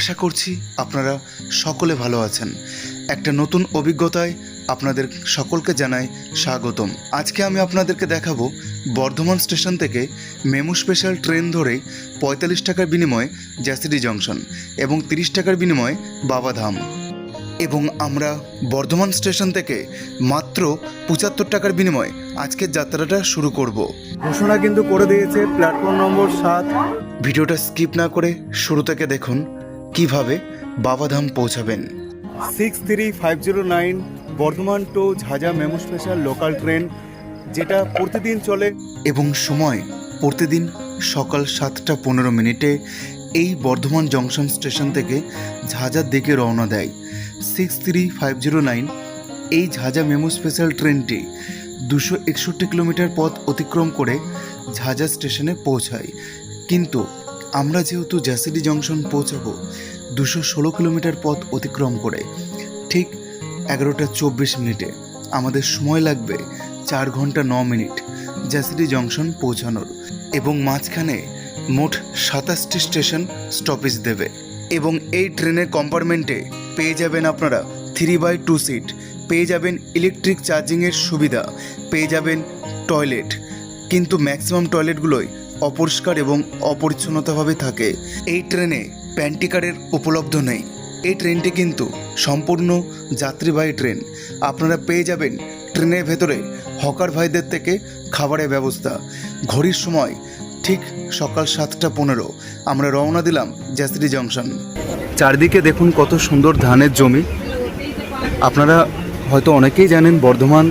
আশা করছি আপনারা সকলে ভালো আছেন। একটা নতুন অভিজ্ঞতায় আপনাদের সকলকে জানাই স্বাগতম। আজকে আমি আপনাদেরকে দেখাবো বর্ধমান স্টেশন থেকে মেমু স্পেশাল ট্রেন ধরে পঁয়তাল্লিশ টাকার বিনিময়ে জ্যাসিডি জংশন এবং তিরিশ টাকার বিনিময়ে বাবাধাম এবং আমরা বর্ধমান স্টেশন থেকে মাত্র পঁচাত্তর টাকার বিনিময়ে আজকের যাত্রাটা শুরু করব। ঘোষণা কিন্তু করে দিয়েছে প্ল্যাটফর্ম নম্বর সাত। ভিডিওটা স্কিপ না করে শুরু থেকে দেখুন। কীভাবে বাবাধাম পৌঁছাবেন? Six three five zero nine Bardhaman to Jhajha MEMU special local train যেটা প্রতিদিন চলে। এবং সময় প্রতিদিন সকাল সাতটা পনেরো মিনিটে এই বর্ধমান জংশন স্টেশন থেকে ঝাঁঝার দিকে রওনা দেয়। Six three five zero nine এই ঝাঁঝা মেমো স্পেশাল ট্রেনটি দুশো একষট্টি কিলোমিটার পথ অতিক্রম করে ঝাঁঝা স্টেশনে পৌঁছায়। কিন্তু আমরা যেহেতু জ্যাসিডি জংশন পৌঁছাবো দুশো ষোলো কিলোমিটার পথ অতিক্রম করে ঠিক এগারোটা চব্বিশ মিনিটে। আমাদের সময় লাগবে চার ঘণ্টা ন মিনিট জ্যাসিডি জংশন পৌঁছানোর এবং মাঝখানে মোট সাতাশটি স্টেশন স্টপেজ দেবে। এবং এই ট্রেনের কম্পার্টমেন্টে পেয়ে যাবেন আপনারা থ্রি বাই টু সিট, পেয়ে যাবেন ইলেকট্রিক চার্জিংয়ের সুবিধা, পেয়ে যাবেন টয়লেট। কিন্তু ম্যাক্সিমাম টয়লেটগুলোই অপরিষ্কার এবং অপরিচ্ছন্নতাভাবে থাকে। এই ট্রেনে প্যান্টিকারের উপলব্ধ নেই। এই ট্রেনটি কিন্তু সম্পূর্ণ যাত্রীবাহী ট্রেন। আপনারা পেয়ে যাবেন ট্রেনের ভেতরে হকার ভাইদের থেকে খাবারের ব্যবস্থা। ঘড়ির সময় ঠিক সকাল সাতটা পনেরো আমরা রওনা দিলাম জাসিডি জংশন। চারদিকে দেখুন কত সুন্দর ধানের জমি। আপনারা হয়তো অনেকেই জানেন বর্ধমান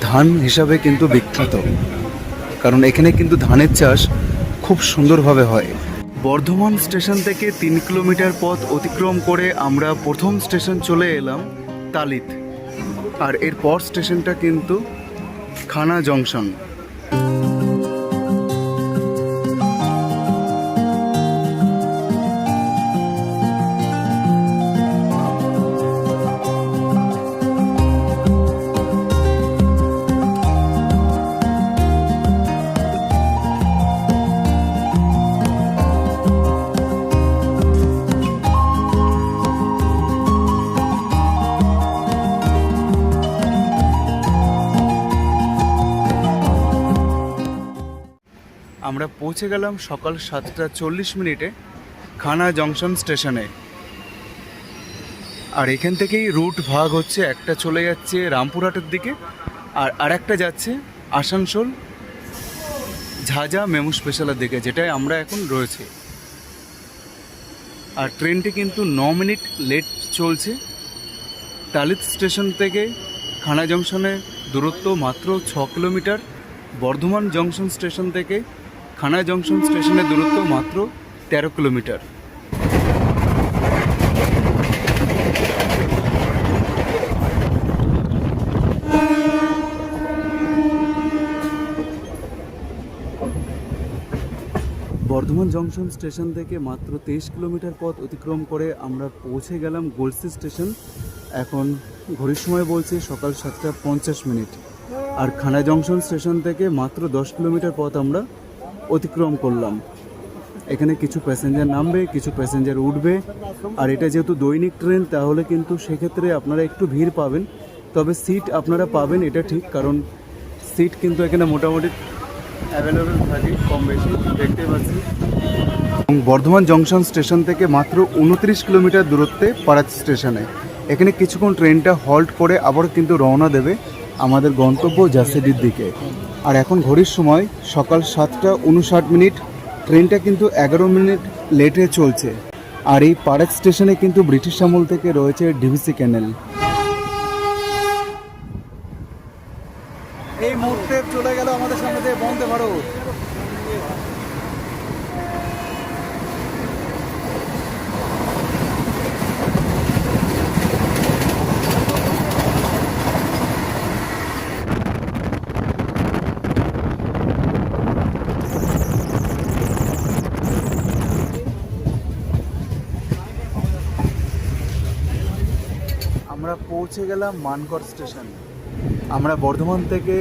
ধান হিসাবে কিন্তু বিখ্যাত। কারণ এখানে কিন্তু ধানের চাষ খুব সুন্দরভাবে হয়। বর্ধমান স্টেশন থেকে তিন কিলোমিটার পথ অতিক্রম করে আমরা প্রথম স্টেশন চলে এলাম তালিত। আর এর পর স্টেশনটা কিন্তু খানা জংশন। পৌঁছে গেলাম সকাল সাতটা চল্লিশ মিনিটে খানা জংশন স্টেশনে। আর এখান থেকেই রুট ভাগ হচ্ছে, একটা চলে যাচ্ছে রামপুরহাটের দিকে, আর আরেকটা যাচ্ছে আসানসোল ঝাঁঝা মেমু স্পেশালের দিকে, যেটায় আমরা এখন রয়েছে। আর ট্রেনটি কিন্তু ন মিনিট লেট চলছে। তালিত স্টেশন থেকে খানা জংশনে দূরত্ব মাত্র ছ কিলোমিটার। বর্ধমান জংশন স্টেশন থেকে খানা জংশন স্টেশনের দূরত্ব মাত্র তেরো কিলোমিটার। বর্ধমান জংশন স্টেশন থেকে মাত্র তেইশ কিলোমিটার পথ অতিক্রম করে আমরা পৌঁছে গেলাম গোলসি স্টেশন। এখন ঘড়ির সময় বলছে সকাল সাতটা পঞ্চাশ মিনিট। আর খানা জংশন স্টেশন থেকে মাত্র দশ কিলোমিটার পথ আমরা অতিক্রম করলাম। এখানে কিছু প্যাসেঞ্জার নামবে, কিছু প্যাসেঞ্জার উঠবে। আর এটা যেহেতু দৈনিক ট্রেন তাহলে কিন্তু সেক্ষেত্রে আপনারা একটু ভিড় পাবেন। তবে সিট আপনারা পাবেন, এটা ঠিক। কারণ সিট কিন্তু এখানে মোটামুটি অ্যাভেলেবেল থাকে, কম বেশি, দেখতে পাচ্ছি। এবং বর্ধমান জংশন স্টেশন থেকে মাত্র উনত্রিশ কিলোমিটার দূরত্বে পাড়াচ স্টেশনে এখানে কিছুক্ষণ ট্রেনটা হল্ট করে আবার কিন্তু রওনা দেবে আমাদের গন্তব্য জাসিডির দিকে। আর এখন ঘড়ির সময় সকাল সাতটা উনষাট মিনিট, ট্রেনটা কিন্তু এগারো মিনিট লেটে চলছে। আর এই পারেক স্টেশনে কিন্তু ব্রিটিশ আমল থেকে রয়েছে ডিভিসি ক্যানেল এই মুহূর্তে চলে গেল আমাদের সামনে দিয়ে বন্দে ভারত আমরা পৌঁছে গেলাম মানকর স্টেশন। আমরা বর্ধমান থেকে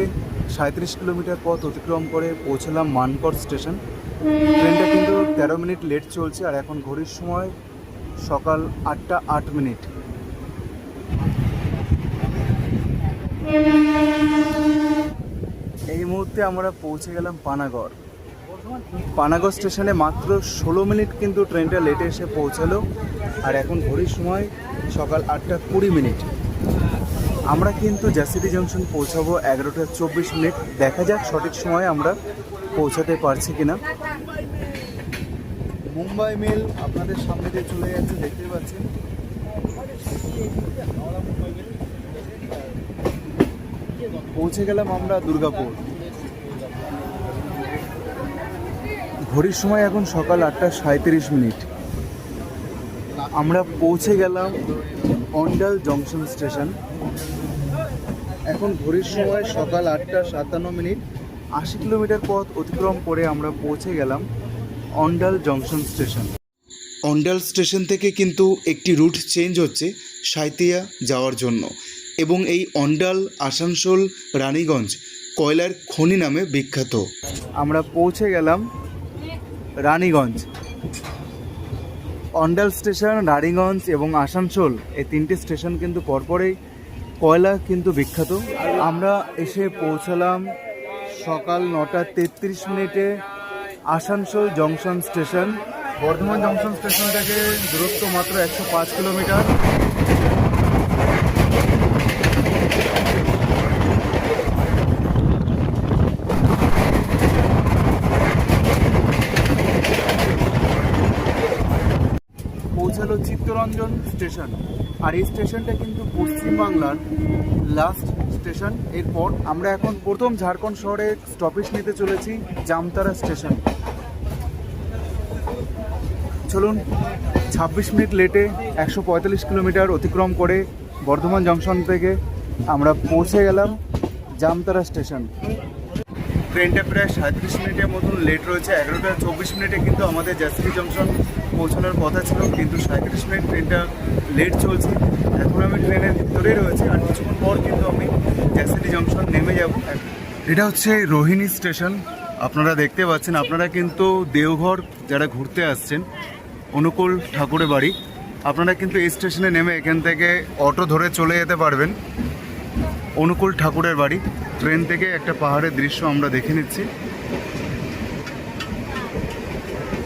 সাঁত্রিশ কিলোমিটার পথ অতিক্রম করে পৌঁছলাম মানকর স্টেশন। ট্রেনটা কিন্তু তেরো মিনিট লেট চলছে আর এখন ঘড়ির সময় সকাল আটটা আট মিনিট। এই মুহূর্তে আমরা পৌঁছে গেলাম পানাগড়। পানাগড় স্টেশনে মাত্র ষোলো মিনিট কিন্তু ট্রেনটা লেটে এসে পৌঁছালো। আর এখন ঘড়ির সময় সকাল আটটা কুড়ি মিনিট। আমরা কিন্তু জ্যাসিটি জংশন পৌঁছাবো এগারোটা চব্বিশ মিনিট। দেখা যাক সঠিক সময়ে আমরা পৌঁছাতে পারছি কিনা। মুম্বাই মেল আপনাদের সামনে দিয়ে চলে যাচ্ছে দেখতে পাচ্ছেন। পৌঁছে গেলাম আমরা দুর্গাপুর। ঘড়ির সময় এখন সকাল আটটা সাঁত্রিশ মিনিট। আমরা পৌঁছে গেলাম অন্ডাল জংশন স্টেশন। এখন ঘড়ির সময় সকাল আটটা সাতান্ন মিনিট। আশি কিলোমিটার পথ অতিক্রম করে আমরা পৌঁছে গেলাম Andal junction station. Andal station থেকে কিন্তু একটি রুট চেঞ্জ হচ্ছে সাঁইতিয়া যাওয়ার জন্য এবং এই অন্ডাল আসানসোল রানীগঞ্জ কয়লার খনি নামে বিখ্যাত। আমরা পৌঁছে গেলাম রানীগঞ্জ। অন্ডাল স্টেশন, নারীগঞ্জ এবং আসানসোল, এই তিনটি স্টেশন কিন্তু পরপরেই কয়লা কিন্তু বিখ্যাত। আমরা এসে পৌঁছালাম সকাল নটা তেত্রিশ মিনিটে Asansol junction station. Bardhaman junction station থেকে দূরত্ব মাত্র একশো পাঁচ কিলোমিটার পৌঁছালো চিত্তরঞ্জন স্টেশন। আর এই স্টেশনটা কিন্তু পশ্চিমবাংলার লাস্ট স্টেশন এরপর আমরা এখন প্রথম ঝাড়খণ্ড শহরে স্টপেজ নিতে চলেছি, জামতারা স্টেশন চলুন, ছাব্বিশ মিনিট লেটে একশো পঁয়তাল্লিশ কিলোমিটার অতিক্রম করে বর্ধমান জংশন থেকে আমরা পৌঁছে গেলাম জামতারা স্টেশন ট্রেনটা প্রায় সাঁত্রিশ মিনিটের মতন লেট রয়েছে, এগারোটা চব্বিশ মিনিটে কিন্তু আমাদের জাসিরি জংশন পৌঁছানোর কথা ছিল, কিন্তু সাঁত্রিশ মিনিট ট্রেনটা লেট চলছে। এখন আমি ট্রেনের ভিতরেই রয়েছে, আর কিছুক্ষণ পর কিন্তু আমি জাসিরি জংশন নেমে যাব। এটা হচ্ছে রোহিণী স্টেশন, আপনারা দেখতে পাচ্ছেন। আপনারা কিন্তু দেওঘর যারা ঘুরতে আসছেন, অনুকূল ঠাকুরের বাড়ি, আপনারা কিন্তু এই স্টেশনে নেমে এখান থেকে অটো ধরে চলে যেতে পারবেন। অনুকূল ঠাকুরের বাড়ি, ট্রেন থেকে একটা পাহাড়ের দৃশ্য আমরা দেখে নিচ্ছি।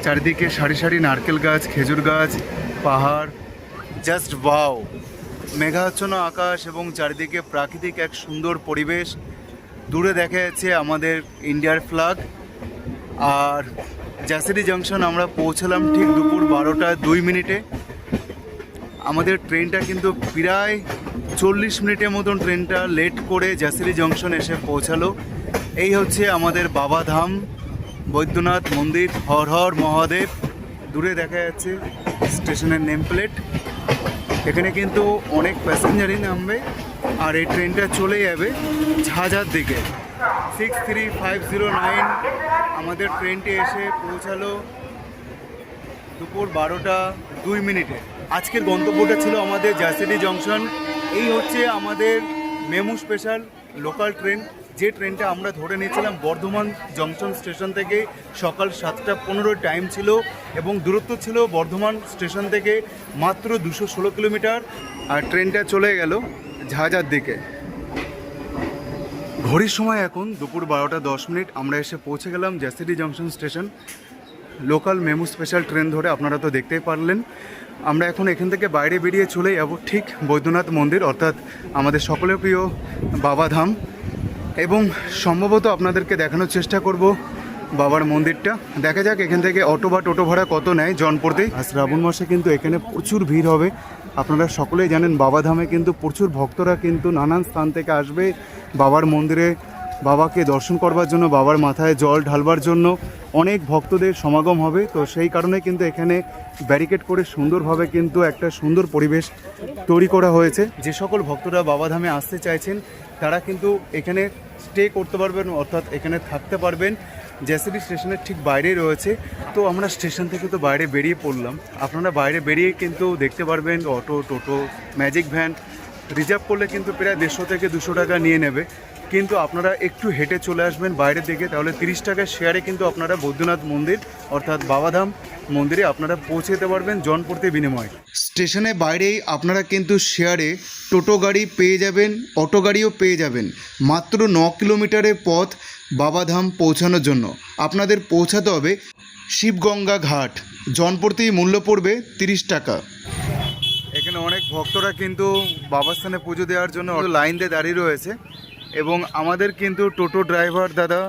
চারিদিকে সারি সারি নারকেল গাছ, খেজুর গাছ, পাহাড়। জাস্ট বাও মেঘাচ্ছন্ন আকাশ এবং চারিদিকে প্রাকৃতিক এক সুন্দর পরিবেশ। দূরে দেখা যাচ্ছে আমাদের ইন্ডিয়ার ফ্ল্যাগ আর জাসিরি জংশন আমরা পৌঁছলাম ঠিক দুপুর বারোটা দুই মিনিটে। আমাদের ট্রেনটা কিন্তু প্রায় চল্লিশ মিনিটের মতন ট্রেনটা লেট করে জাসিরি জংশন এসে পৌঁছালো। এই হচ্ছে আমাদের বাবাধাম বৈদ্যনাথ মন্দির, হর হর মহাদেব। দূরে দেখা যাচ্ছে স্টেশনের নেম প্লেট এখানে কিন্তু অনেক প্যাসেঞ্জারই নামবে আর এই ট্রেনটা চলে যাবে ঝাঁঝার দিকে। Six three five zero nine আমাদের ট্রেনটি এসে পৌঁছালো দুপুর বারোটা দুই মিনিটে। আজকের গন্তব্যটা ছিল আমাদের জাসিডি জংশন এই হচ্ছে আমাদের মেমু স্পেশাল লোকাল ট্রেন যে ট্রেনটা আমরা ধরে নিয়েছিলাম বর্ধমান জংশন স্টেশন থেকে সকাল সাতটা পনেরো টাইম ছিল এবং দূরত্ব ছিল বর্ধমান স্টেশন থেকে মাত্র দুশো ষোলো কিলোমিটার। আর ট্রেনটা চলে গেল ঝাঁঝার দিকে। ঘড়ির সময় এখন দুপুর বারোটা দশ মিনিট। আমরা এসে পৌঁছে গেলাম Jasidih junction station. Local MEMU special train ধরে আপনারা তো দেখতেই পারলেন। আমরা এখন এখান থেকে বাইরে বেরিয়ে চলে যাব ঠিক বৈদ্যনাথ মন্দির, অর্থাৎ আমাদের সকলের প্রিয় বাবাধাম এবং সম্ভবত আপনাদেরকে দেখানোর চেষ্টা করব বাবার মন্দিরটা। দেখা যাক এখান থেকে অটো বা টোটো ভাড়া কত নেয় জনপ্রতি। আর শ্রাবণ মাসে কিন্তু এখানে প্রচুর ভিড় হবে। আপনারা সকলেই জানেন বাবাধামে কিন্তু প্রচুর ভক্তরা কিন্তু নানান স্থান থেকে আসবে বাবার মন্দিরে। বাবাকে দর্শন করবার জন্য, বাবার মাথায় জল ঢালবার জন্য অনেক ভক্তদের সমাগম হবে। তো সেই কারণে কিন্তু এখানে ব্যারিকেড করে সুন্দরভাবে কিন্তু একটা সুন্দর পরিবেশ তৈরি করা হয়েছে। যে সকল ভক্তরা বাবাধামে আসতে চাইছেন তারা কিন্তু এখানে স্টে করতে পারবেন, অর্থাৎ এখানে থাকতে পারবেন। জেসিবি স্টেশনের ঠিক বাইরেই রয়েছে। তো আমরা স্টেশন থেকে তো বাইরে বেরিয়ে পড়লাম। আপনারা বাইরে বেরিয়ে কিন্তু দেখতে পারবেন অটো, টোটো ম্যাজিক ভ্যান রিজার্ভ করলে কিন্তু প্রায় দেড়শো থেকে দুশো টাকা নিয়ে নেবে। কিন্তু আপনারা একটু হেঁটে চলে আসবেন বাইরের দিকে তাহলে তিরিশ টাকার শেয়ারে কিন্তু আপনারা বৈদ্যনাথ মন্দির অর্থাৎ বাবাধাম মন্দিরে আপনারা পৌঁছে যেতে পারবেন জনপ্রতি বিনিময়। স্টেশনের বাইরেই আপনারা কিন্তু শেয়ারে টোটো গাড়ি পেয়ে যাবেন অটো গাড়িও পেয়ে যাবেন। মাত্র ন কিলোমিটারের পথ বাবাধাম পৌঁছানোর জন্য। আপনাদের পৌঁছাতে হবে শিবগঙ্গা ঘাট। জনপ্রতি মূল্য পড়বে তিরিশ টাকা। এখানে অনেক ভক্তরা কিন্তু বাবার স্থানে পুজো দেওয়ার জন্য লাইন দিয়ে দাঁড়িয়ে রয়েছে। এবং আমাদের কিন্তু টোটো ড্রাইভার দাদা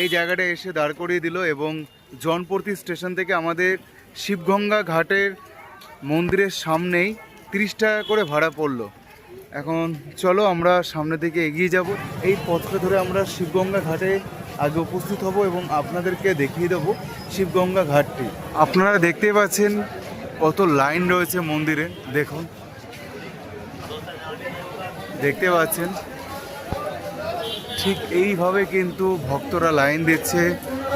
এই জায়গাটা এসে দাঁড় করিয়ে দিল এবং জনপ্রতি স্টেশন থেকে আমাদের শিবগঙ্গা ঘাটের মন্দিরের সামনেই তিরিশ টাকা করে ভাড়া পড়ল। এখন চলো আমরা সামনের দিকে এগিয়ে যাব। এই পথটা ধরে আমরা শিবগঙ্গা ঘাটে আগে উপস্থিত হব এবং আপনাদেরকে দেখিয়ে দেবো শিবগঙ্গা ঘাটটি। আপনারা দেখতেই পাচ্ছেন কত লাইন রয়েছে মন্দিরে, দেখুন। দেখতে পাচ্ছেন ঠিক এইভাবে কিন্তু ভক্তরা লাইন দিচ্ছে।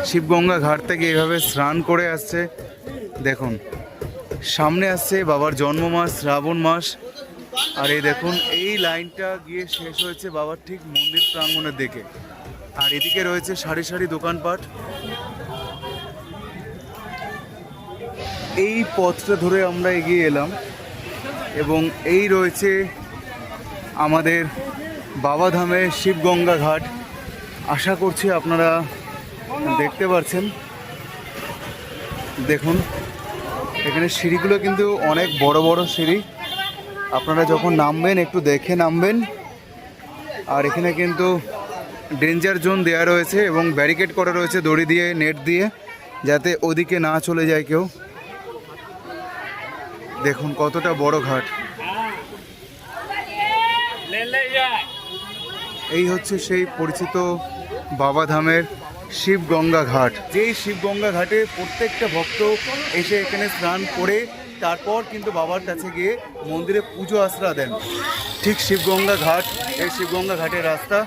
শিবগঙ্গা ঘাট থেকে এইভাবে স্নান করে আসছে। দেখুন, সামনে আসছে বাবার জন্ম মাস শ্রাবণ মাস। আর এই দেখুন, এই লাইনটা গিয়ে শেষ হয়েছে বাবার ঠিক মন্দির প্রাঙ্গণের দিকে। আর এদিকে রয়েছে সারি সারি দোকানপাট। এই পথটা ধরে আমরা এগিয়ে এলাম এবং এই রয়েছে আমাদের বাবাধামের শিবগঙ্গা ঘাট। আশা করছি আপনারা দেখতে পাচ্ছেন দেখুন, এখানে সিঁড়িগুলো কিন্তু অনেক বড় বড় সিঁড়ি। আপনারা যখন নামবেন, একটু দেখে নামবেন। আর এখানে কিন্তু ডেঞ্জার জোন দেওয়া রয়েছে এবং ব্যারিকেড করা রয়েছে দড়ি দিয়ে, নেট দিয়ে, যাতে ওদিকে না চলে যায় কেউ। দেখুন কতটা বড় ঘাট। এই হচ্ছে সেই পরিচিত বাবাধামের শিবগঙ্গা ঘাট। যেই শিবগঙ্গা ঘাটে প্রত্যেকটা ভক্ত এসে এখানে স্নান করে, তারপর কিন্তু বাবার কাছে গিয়ে মন্দিরে পুজো আশ্রা দেন। ঠিক শিবগঙ্গা ঘাট, এই শিবগঙ্গা ঘাটের রাস্তা।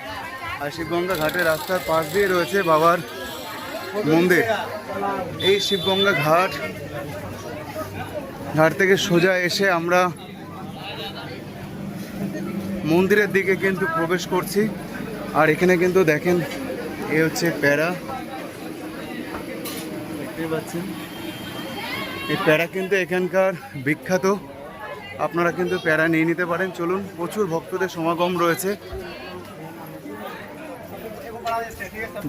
আর শিবগঙ্গা ঘাটের রাস্তার পাশ দিয়ে রয়েছে বাবার মন্দির। এই শিবগঙ্গা ঘাট ঘাট থেকে সোজা এসে আমরা মন্দিরের দিকে কিন্তু প্রবেশ করছি। আর এখানে কিন্তু দেখেন, এ হচ্ছে প্যারা। দেখতে পাচ্ছেন? এই প্যারা কিন্তু এখানকার বিখ্যাত। আপনারা কিন্তু প্যারা নিয়ে নিতে পারেন। চলুন, প্রচুর ভক্তদের সমাগম রয়েছে।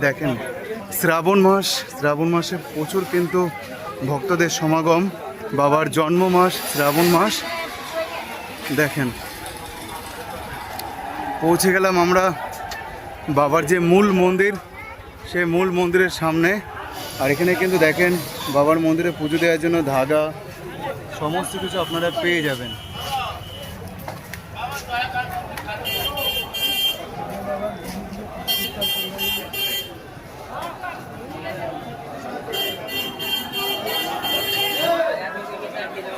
দেখেন, শ্রাবণ মাস, শ্রাবণ মাসে প্রচুর কিন্তু ভক্তদের সমাগম। বাবার জন্ম মাস শ্রাবণ মাস। দেখেন পৌঁছে গেলাম আমরা বাবার যে মূল মন্দির, সেই মূল মন্দিরের সামনে। আর এখানে কিন্তু দেখেন, বাবার মন্দিরে পুজো দেওয়ার জন্য ধাগা সমস্ত কিছু আপনারা পেয়ে যাবেন।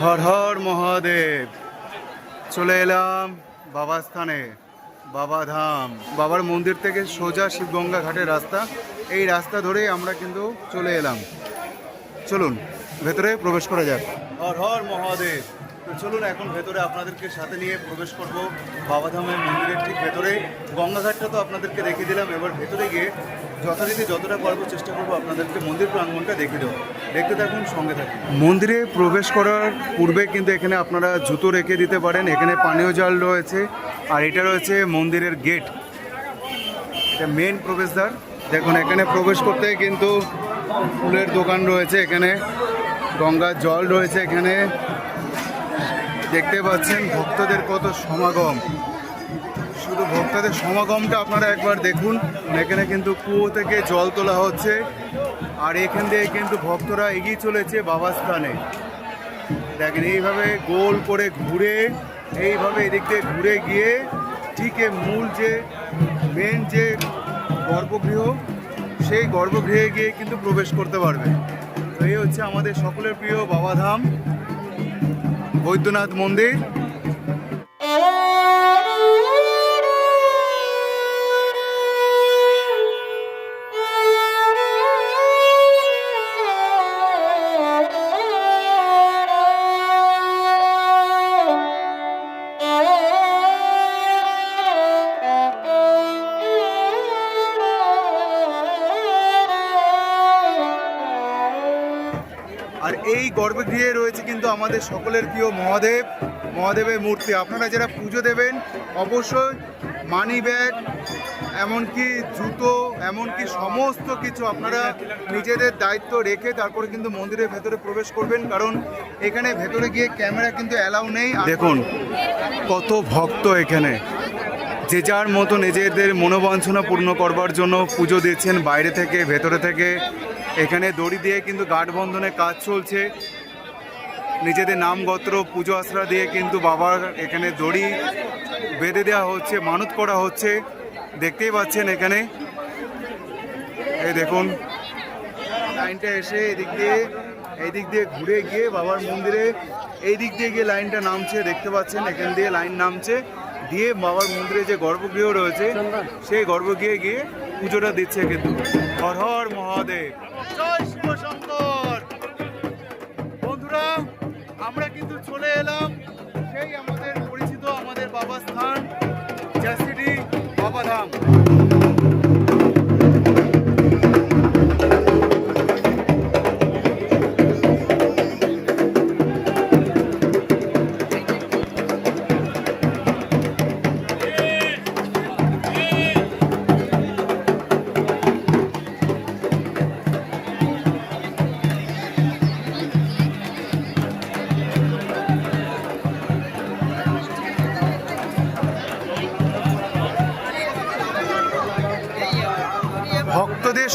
হর হর মহাদেব, চলে এলাম বাবা স্থানে। বাবা ধাম বাবার মন্দির থেকে সোজা শিবগঙ্গা ঘাটের রাস্তা। এই রাস্তা ধরে আমরা কিন্তু চলে এলাম। চলুন। ভেতরে প্রবেশ করা যাক। হর হর মহাদেব। তো চলুন এখন ভেতরে আপনাদেরকে সাথে নিয়ে প্রবেশ করব বাবাধামের মন্দিরের ঠিক ভেতরে। গঙ্গাঘাটটা তো আপনাদেরকে দেখিয়ে দিলাম। এবার ভেতরে গিয়ে যথারীতি যতটা পারব চেষ্টা করব আপনাদেরকে মন্দির প্রাঙ্গণটা দেখিয়ে দেবো দেখতে থাকুন সঙ্গে থাকুন। মন্দিরে প্রবেশ করার পূর্বে কিন্তু এখানে আপনারা জুতো রেখে দিতে পারেন। এখানে পানীয় জল রয়েছে আর এটা রয়েছে মন্দিরের গেট। এটা মেন প্রবেশদ্বার। দেখুন এখানে প্রবেশ করতে কিন্তু ফুলের দোকান রয়েছে এখানে। গঙ্গার জল রয়েছে এখানে। দেখতে পাচ্ছেন ভক্তদের কত সমাগম। শুধু ভক্তদের সমাগমটা আপনারা একবার দেখুন। এখানে কিন্তু কুয়ো থেকে জল তোলা হচ্ছে। আর এখান থেকে কিন্তু ভক্তরা এগিয়ে চলেছে বাবার স্থানে। দেখেন, এইভাবে গোল করে ঘুরে, এইভাবে এদিক দিয়ে ঘুরে গিয়ে ঠিক মূল যে মেন যে গর্ভগৃহ, সেই গর্ভগৃহে গিয়ে কিন্তু প্রবেশ করতে পারবে। তো এই হচ্ছে আমাদের সকলের প্রিয় বাবাধাম বৈদ্যনাথ মন্দির। গর্ভগৃহে রয়েছে কিন্তু আমাদের সকলের প্রিয় মহাদেব, মহাদেবের মূর্তি। আপনারা যারা পুজো দেবেন, অবশ্যই মানি ব্যাগ, এমনকি জুতো, এমনকি সমস্ত কিছু আপনারা নিজেদের দায়িত্ব রেখে তারপরে কিন্তু মন্দিরের ভেতরে প্রবেশ করবেন, কারণ এখানে ভেতরে গিয়ে ক্যামেরা কিন্তু অ্যালাউ নেই। দেখুন, কত ভক্ত এখানে। যে যার মতো নিজেদের মনোবাঞ্ছনা পূর্ণ করবার জন্য পুজো দিচ্ছেন বাইরে থেকে, ভেতরে থেকে। এখানে দড়ি দিয়ে কিন্তু গাঢ় বন্ধনের কাজ চলছে। নিজেদের নাম গোত্র পুজো আশ্রা দিয়ে কিন্তু বাবার এখানে দড়ি বেঁধে দেওয়া হচ্ছে, মানত করা হচ্ছে। দেখতেই পাচ্ছেন এখানে। এই দেখুন। লাইনটা এসে এদিক দিয়ে এই দিক দিয়ে ঘুরে গিয়ে বাবার মন্দিরে এই দিক দিয়ে গিয়ে লাইনটা নামছে, দেখতে পাচ্ছেন, এখান দিয়ে লাইন নামছে। দিয়ে বাবার মন্দিরে যে গর্ভগৃহ রয়েছে সেই গর্ভগৃহে গিয়ে পুজোটা দিচ্ছে কিন্তু। হর হর মহাদেব। জয় শিব শঙ্কর। বন্ধুরা আমরা কিন্তু চলে এলাম সেই আমাদের পরিচিত আমাদের বাবা স্থান বাবা বাবাধাম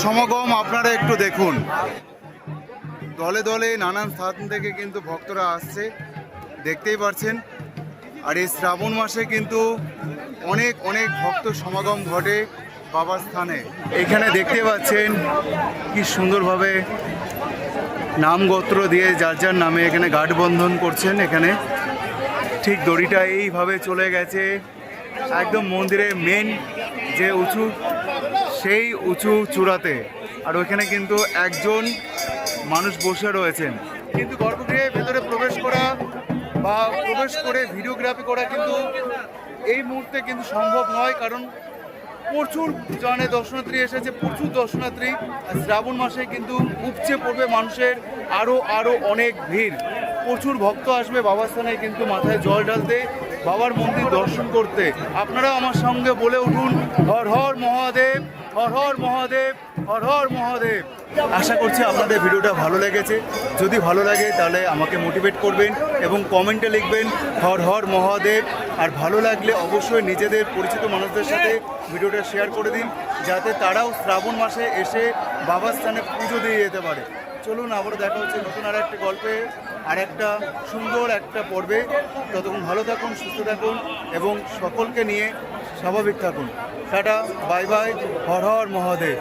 সমাগম আপনারা একটু দেখুন। দলে দলে নানান স্থান থেকে কিন্তু ভক্তরা আসছে, দেখতেই পারছেন। আর এই শ্রাবণ মাসে কিন্তু অনেক অনেক ভক্ত সমাগম ঘটে বাবার স্থানে। এখানে দেখতে পাচ্ছেন কি সুন্দরভাবে নাম গোত্র দিয়ে যার যার নামে এখানে গাঢ় বন্ধন করছেন এখানে। ঠিক দড়িটা এইভাবে চলে গেছে। একদম মন্দিরের মেন যে উঁচু সেই উঁচু চূড়াতে। আর ওইখানে কিন্তু একজন মানুষ বসে রয়েছেন। কিন্তু গর্ভগৃহের ভেতরে প্রবেশ করা বা প্রবেশ করে ভিডিওগ্রাফি করা কিন্তু এই মুহূর্তে কিন্তু সম্ভব নয়, কারণ প্রচুর জনে দর্শনার্থী এসেছে, প্রচুর দর্শনার্থী। শ্রাবণ মাসে কিন্তু উপচে পড়বে মানুষের আরও আরও অনেক ভিড়। প্রচুর ভক্ত আসবে বাবার স্থানে কিন্তু মাথায় জল ঢালতে। বাবার মন্দির দর্শন করতে। আপনারা আমার সঙ্গে বলে উঠুন, হর হর মহাদেব, হর হর মহাদেব, হর হর মহাদেব। আশা করছি আপনাদের ভিডিওটা ভালো লেগেছে। যদি ভালো লাগে তাহলে আমাকে মোটিভেট করবেন এবং কমেন্টে লিখবেন, হর হর মহাদেব। আর ভালো লাগলে অবশ্যই নিজেদের পরিচিত মানুষদের সাথে ভিডিওটা শেয়ার করে দিন, যাতে তারাও শ্রাবণ মাসে এসে বাবার স্থানে পুজো দিয়ে যেতে পারে। চলুন, আবারও দেখা হচ্ছে নতুন আর একটা গল্পে। আর একটা সুন্দর একটা পর্বে ততক্ষণ ভালো থাকুন, সুস্থ থাকুন এবং সকলকে নিয়ে স্বাভাবিক থাকুন। Tata, bye bye, Har Har Mahadev.